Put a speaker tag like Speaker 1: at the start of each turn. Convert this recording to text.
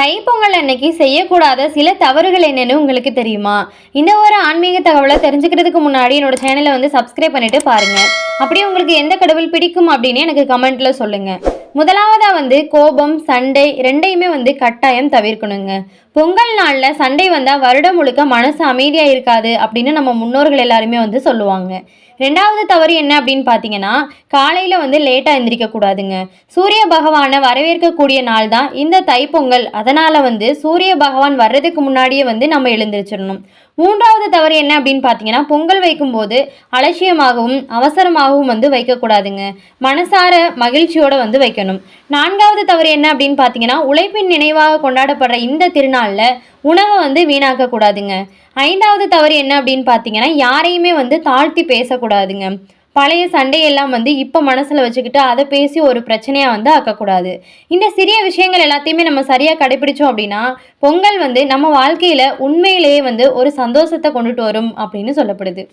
Speaker 1: தைப்பொங்கல் அன்னைக்கு செய்யக்கூடாத சில தவறுகள் என்னென்னு உங்களுக்கு தெரியுமா? இந்த ஒரு ஆன்மீக தகவலை தெரிஞ்சுக்கிறதுக்கு முன்னாடி என்னோட சேனலை வந்து சப்ஸ்கிரைப் பண்ணிட்டு பாருங்க. அப்படியே உங்களுக்கு எந்த கடவுள் பிடிக்கும் அப்படின்னு எனக்கு கமெண்ட்ல சொல்லுங்க. முதலாவதாக வந்து கோபம் சண்டை ரெண்டையுமே வந்து கட்டாயம் தவிர்க்கணுங்க. பொங்கல் நாளில் சண்டை வந்தால் வருடம் முழுக்க மனசு அமைதியாக இருக்காது அப்படின்னு நம்ம முன்னோர்கள் எல்லாருமே வந்து சொல்லுவாங்க. ரெண்டாவது தவறு என்ன அப்படின்னு பார்த்தீங்கன்னா காலையில் வந்து லேட்டாக எழுந்திரிக்கக்கூடாதுங்க சூரிய பகவானை வரவேற்கக்கூடிய நாள் தான் இந்த தைப்பொங்கல். அதனால் வந்து சூரிய பகவான் வர்றதுக்கு முன்னாடியே வந்து நம்ம எழுந்திரிச்சிடணும். மூன்றாவது தவறு என்ன அப்படின்னு பார்த்தீங்கன்னா பொங்கல் வைக்கும்போது அலட்சியமாகவும் அவசரமாகவும் வந்து வைக்கக்கூடாதுங்க. மனசார மகிழ்ச்சியோடு வந்து வைக்கணும். நான்காவது தவறு என்ன அப்படின்னு பார்த்தீங்கன்னா உழைப்பின் நினைவாக கொண்டாடப்படுற இந்த திருநாளில் உணவை வந்து வீணாக்கக்கூடாதுங்க. ஐந்தாவது தவறு என்ன அப்படின்னு பார்த்தீங்கன்னா யாரையுமே வந்து தாழ்த்தி பேசக்கூடாதுங்க. பழைய சண்டையெல்லாம் வந்து இப்போ மனசில் வச்சுக்கிட்டு அதை பேசி ஒரு பிரச்சனையாக வந்து ஆக்கக்கூடாது. இந்த சிறிய விஷயங்கள் எல்லாத்தையுமே நம்ம சரியாக கடைபிடிச்சோம் அப்படின்னா பொங்கல் வந்து நம்ம வாழ்க்கையில் உண்மையிலேயே வந்து ஒரு சந்தோஷத்தை கொண்டுட்டு வரும் அப்படின்னு சொல்லப்படுது.